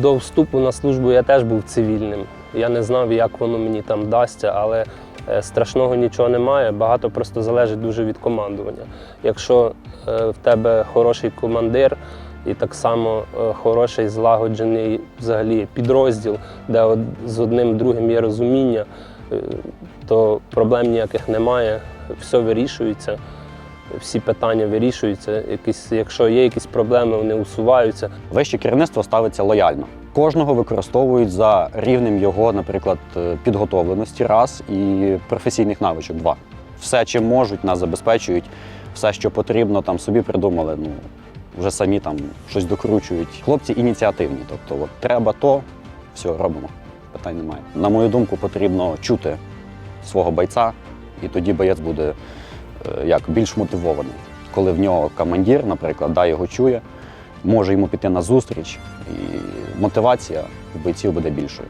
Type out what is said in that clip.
До вступу на службу я теж був цивільним. Я не знав, як воно мені там дасться, але е, страшного нічого немає. Багато просто залежить дуже від командування. Якщо е, в тебе хороший командир і так само е, хороший злагоджений взагалі підрозділ, де з одним другим є розуміння, то проблем ніяких немає, все вирішується. Всі питання вирішуються. Якісь, якщо є якісь проблеми, вони усуваються. Вище керівництво ставиться лояльно. Кожного використовують за рівнем його, наприклад, е, підготовленості раз і професійних навичок два. Все, чим можуть, нас забезпечують, все, що потрібно, там собі придумали. Ну вже самі там щось докручують. Хлопці ініціативні. Тобто, от треба то, все робимо. Питань немає. На мою думку, потрібно чути свого бойця, і тоді боєць буде як більш мотивований. Коли в нього командир, наприклад, да, його чує, може йому піти на зустріч, і мотивація у бойців буде більшою.